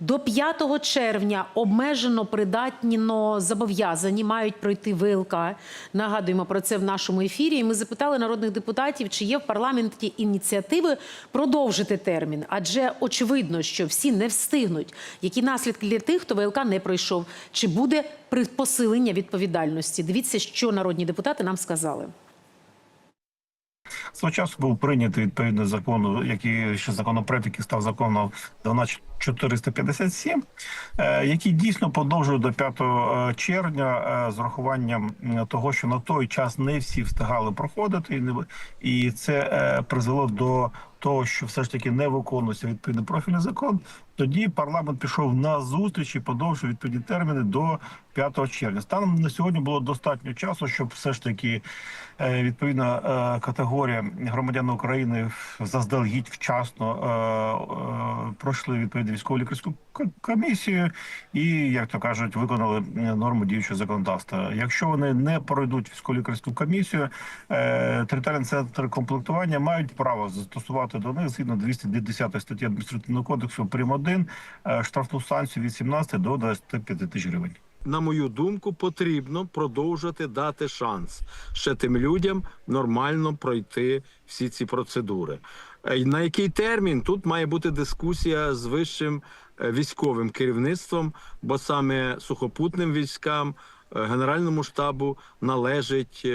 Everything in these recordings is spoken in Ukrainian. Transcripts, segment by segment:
До 5 червня обмежено придатніно зобов'язані мають пройти ВЛК. Нагадуємо про це в нашому ефірі. І ми запитали народних депутатів, чи є в парламенті ініціативи продовжити термін, адже очевидно, що всі не встигнуть. Які наслідки для тих, хто ВЛК не пройшов? Чи буде посилення відповідальності? Дивіться, що народні депутати нам сказали. Свого часу був прийнятий відповідний закон, який ще законопроект, який став законом 12457, е, який дійсно подовжує до 5 червня е, з урахуванням того, що на той час не всі встигали проходити, і це е, призвело до того, що все ж таки не виконується відповідний профільний закон. Тоді парламент пішов на зустріч і подовжив відповідні терміни до 5 червня. Станом на сьогодні було достатньо часу, щоб все ж таки е, відповідна е, категорія громадян України заздалегідь вчасно е, пройшли відповідну військово лікарську комісію і, як то кажуть, виконали норму діючого законодавства. Якщо вони не пройдуть військово лікарську комісію, територіальні центри комплектування мають право застосувати до них згідно 210 статті адміністративного кодексу прим. 1 е, штрафну санкцію від 17 до 25 тисяч гривень. на мою думку, потрібно продовжити дати шанс ще тим людям нормально пройти всі ці процедури. Е, На який термін тут має бути дискусія з вищим е, військовим керівництвом, бо саме сухопутним військам, генеральному штабу належить.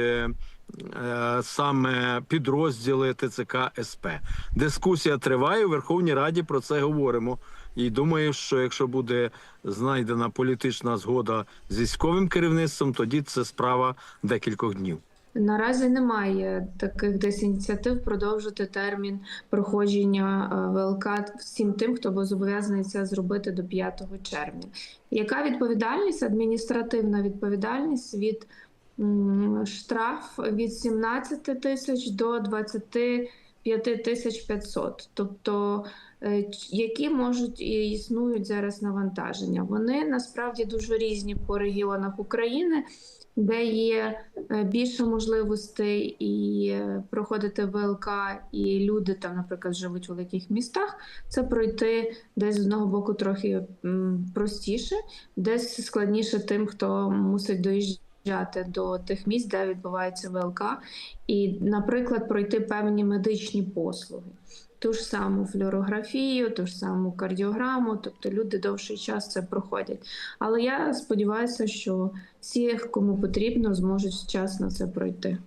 Е, Саме підрозділи ТЦК СП дискусія триває у Верховній Раді. Про це говоримо. І думаю, що якщо буде знайдена політична згода з військовим керівництвом, тоді це справа декількох днів. Наразі немає таких десь ініціатив продовжити термін проходження е, ВЛК всім тим, хто був зобов'язаний це зробити до 5 червня. Яка відповідальність? Адміністративна відповідальність від штраф від 17 тисяч до 25 тисяч 500. Тобто, е, які можуть і існують зараз навантаження? Вони насправді дуже різні по регіонах України де є е, більше можливостей і е, проходити ВЛК, і люди там, наприклад, живуть у великих містах, це пройти десь з одного боку трохи простіше, десь складніше тим, хто мусить доїжджати до тих місць, де відбувається ВЛК, і, наприклад, пройти певні медичні послуги. Ту ж саму флюорографію, ту ж саму кардіограму, тобто люди довший час це проходять. Але я сподіваюся, що всі, кому потрібно, зможуть вчасно це пройти.